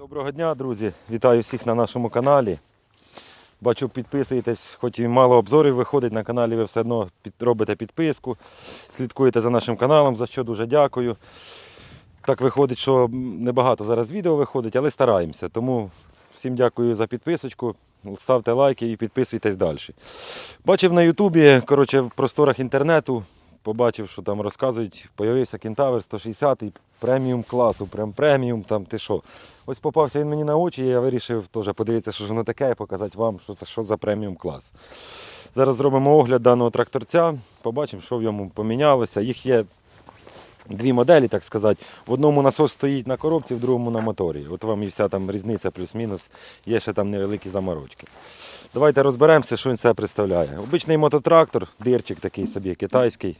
Доброго дня, друзі! Вітаю всіх на нашому каналі. Бачу, підписуєтесь, хоч і мало обзорів виходить на каналі, ви все одно робите підписку, слідкуєте за нашим каналом, за що дуже дякую. Так виходить, що небагато зараз відео виходить, але стараємося. Тому всім дякую за підписочку. Ставте лайки і підписуйтесь далі. Бачив на Ютубі, коротше, в просторах інтернету, побачив, що там розказують, появився кентавр 160 преміум класу, прям преміум, там ти що. Ось попався він мені на очі, і я вирішив теж подивитися, що ж воно таке, і показати вам, що це що за преміум клас. Зараз зробимо огляд даного тракторця, побачимо, що в ньому помінялося. Їх є дві моделі, так сказати. В одному насос стоїть на коробці, в другому на моторі. От вам і вся там різниця, плюс-мінус, є ще там невеликі заморочки. Давайте розберемося, що він себе представляє. Обичний мототрактор, дирчик такий собі китайський.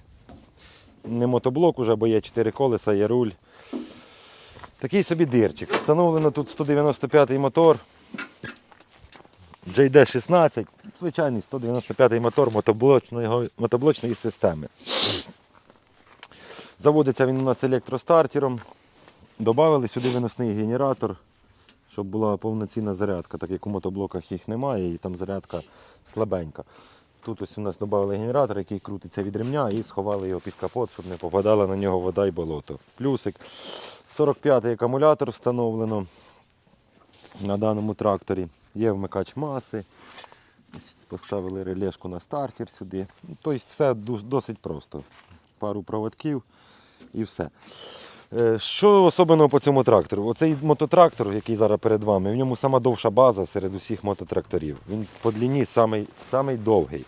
Не мотоблок уже, бо є 4 колеса, є руль. Такий собі дирчик. Встановлено тут 195-й мотор. JD16, звичайний 195-й мотор мотоблочної, мотоблочної системи. Заводиться він у нас електростартером. Добавили сюди виносний генератор, щоб була повноцінна зарядка, так як у мотоблоках їх немає і там зарядка слабенька. Тут ось у нас додали генератор, який крутиться від ремня, і сховали його під капот, щоб не попадала на нього вода і болото. Плюсик. 45-й акумулятор встановлено на даному тракторі. Є вмикач маси. Поставили релешку на стартер сюди. Тобто все досить просто. Пару проводків і все. Е, Що особливого по цьому трактору? Оцей мототрактор, який зараз перед вами, в ньому сама довша база серед усіх мототракторів. Він по длині самий, самий довгий.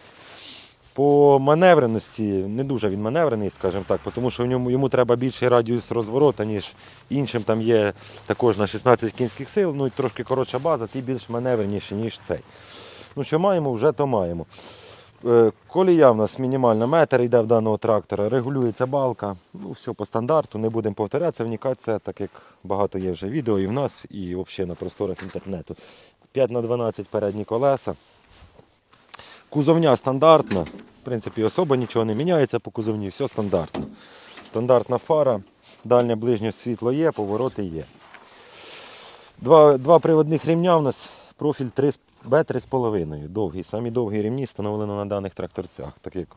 По маневреності не дуже він маневрений, скажімо так, тому що в ньому йому треба більший радіус розворота, ніж іншим. Там є також на 16 кінських сил, ну і трошки коротша база, ті більш маневреніші, ніж цей. Ну, що маємо, вже то маємо. Е, Колія в нас мінімальна метр йде в даного трактора, регулюється балка. Ну, все по стандарту, не будемо повторятися, вникатися, так як багато є вже відео і в нас, і взагалі на просторах інтернету. 5х12 передні колеса. Кузовня стандартна. В принципі, особо нічого не міняється по кузовні, все стандартно. Стандартна фара, дальнє ближнє світло є, повороти є. Два, два приводних ремня у нас профіль 3, Б3,5. Довгий. Самі довгі ремні встановлено на даних тракторцях. Так як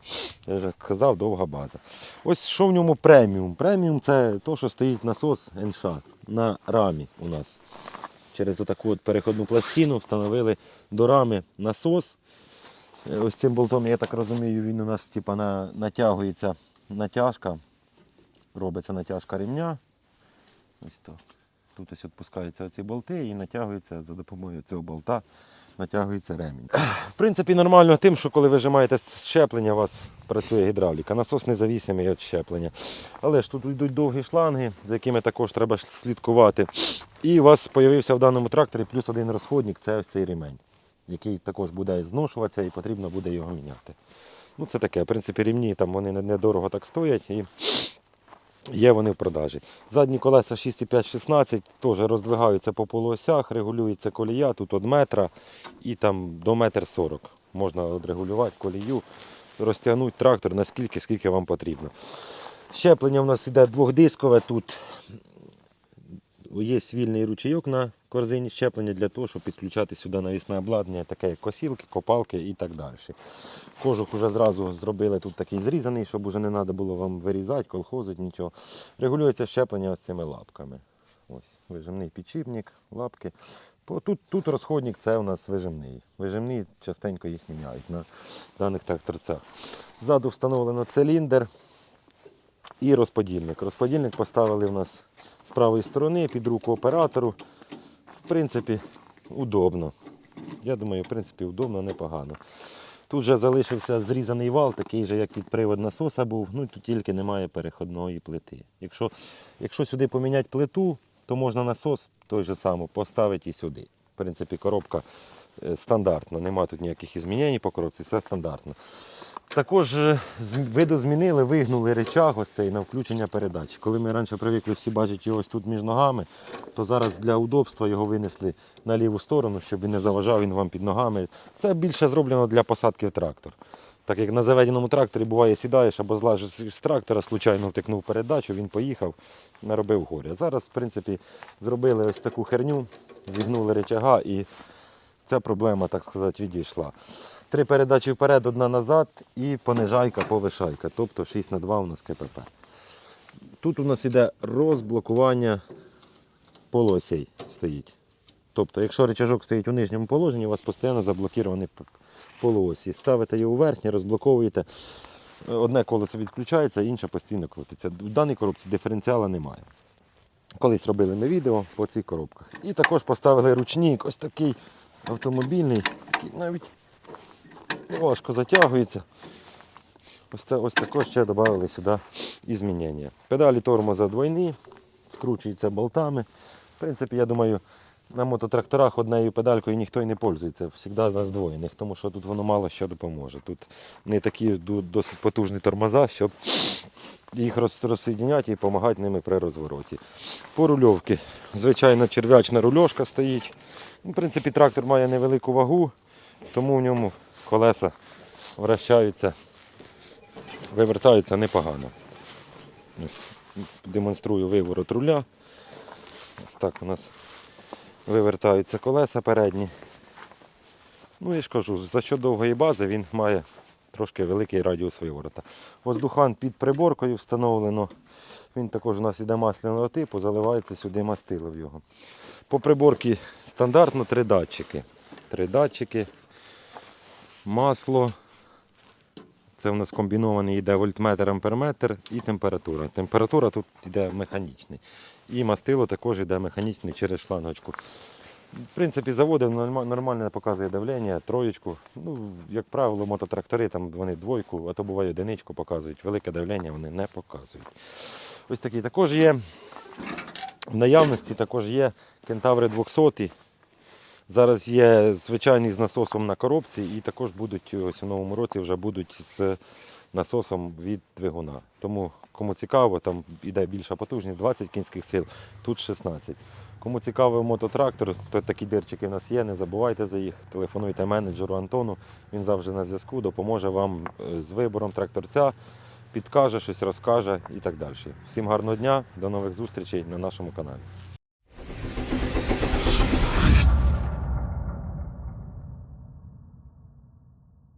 я вже казав, довга база. Ось що в ньому преміум. Преміум це те, що стоїть насос НШ на рамі у нас. Через отаку от переходну пластину встановили до рами насос. Е, Ось цим болтом, я так розумію, він у нас типа, на, натягується натяжка. Робиться натяжка ремня. Ось так. Тут ось відпускаються ці болти і натягується за допомогою цього болта, натягується ремінь. В принципі, нормально тим, що коли ви вижимаєте щеплення, у вас працює гідравліка. Насос независимий від щеплення. Але ж тут йдуть довгі шланги, за якими також треба слідкувати. І у вас з'явився в даному тракторі плюс один розходник це ось цей ремень, який також буде зношуватися і потрібно буде його міняти. Ну Це таке, в принципі, рівні там вони недорого так стоять. І Є вони в продажі. Задні колеса 6,5-16 теж роздвигаються по полуосях, регулюється колія, тут від метра і там до метр 40. Можна регулювати колію, розтягнути трактор наскільки, скільки вам потрібно. Щеплення у нас йде двохдискове. Тут є вільний ручейок на корзині щеплення для того, щоб підключати сюди навісне обладнання, таке як косілки, копалки і так далі. Кожух вже зразу зробили тут такий зрізаний, щоб вже не треба було вам вирізати, колхозити, нічого. Регулюється щеплення ось цими лапками. Ось вижимний підшипник, лапки. Тут, тут розходник це у нас вижимний. Вижимний частенько їх міняють на даних тракторцях. Ззаду встановлено циліндр і розподільник. Розподільник поставили у нас з правої сторони під руку оператору. В принципі, удобно. Я думаю, в принципі, удобно, непогано. Тут вже залишився зрізаний вал, такий же, як від привод насоса був, ну тут тільки немає переходної плити. Якщо, якщо сюди поміняти плиту, то можна насос той же самий поставити і сюди. В принципі, коробка е, стандартна, нема тут ніяких змінень по коробці, все стандартно. Також е, з- видозмінили, вигнули речаг ось цей на включення передач. Коли ми раніше привикли всі бачити його ось тут між ногами, то зараз для удобства його винесли на ліву сторону, щоб він не заважав він вам під ногами. Це більше зроблено для посадки в трактор. Так як на заведеному тракторі буває, сідаєш або злажиш з трактора, случайно втикнув передачу, він поїхав, наробив горя. Зараз, в принципі, зробили ось таку херню, зігнули речага і ця проблема, так сказати, відійшла. Три передачі вперед, одна назад і понижайка, повишайка. Тобто 6 на 2 у нас КПП. Тут у нас іде розблокування полосей стоїть. Тобто, якщо речажок стоїть у нижньому положенні, у вас постійно заблоковані п- полуосі. Ставите його у верхнє, розблоковуєте. Е, Одне колесо відключається, інше постійно крутиться. В даній коробці диференціала немає. Колись робили ми відео по цих коробках. І також поставили ручник, ось такий автомобільний, який навіть важко затягується. Ось, та- ось також ще додали сюди змінення. Педалі тормоза двойні, скручуються болтами. В принципі, я думаю, на мототракторах однією педалькою ніхто і не пользується, завжди на здвоєних, тому що тут воно мало що допоможе. Тут не такі досить потужні тормоза, щоб їх роз- розсоєдняти і допомагати ними при розвороті. По рульовці, звичайно, черв'ячна рульошка стоїть. Ну, В принципі, трактор має невелику вагу, тому в ньому колеса вращаються, вивертаються непогано. Ось, демонструю виворот руля. Ось так у нас вивертаються колеса передні. Ну і ж кажу, за що довгої бази він має трошки великий радіус виворота. Воздухан під приборкою встановлено. Він також у нас іде масляного типу, заливається сюди мастило в його. По приборці стандартно три датчики. Три датчики, масло. Це у нас комбінований йде вольтметр, амперметр і температура. Температура тут йде механічний. І мастило також йде механічний через шлангочку. В принципі, заводив норма- нормально показує давлення, троєчку. Ну, як правило, мототрактори там вони двойку, а то буває одиничку показують. Велике давлення вони не показують. Ось такий також є. В наявності також є кентаври 200. Зараз є звичайний з насосом на коробці, і також будуть ось у новому році вже будуть з насосом від двигуна. Тому кому цікаво, там іде більша потужність, 20 кінських сил, тут 16. Кому цікавий мототрактор, то такі дирчики у нас є, не забувайте за їх. Телефонуйте менеджеру Антону, він завжди на зв'язку, допоможе вам е, з вибором тракторця, підкаже щось, розкаже і так далі. Всім гарного дня, до нових зустрічей на нашому каналі.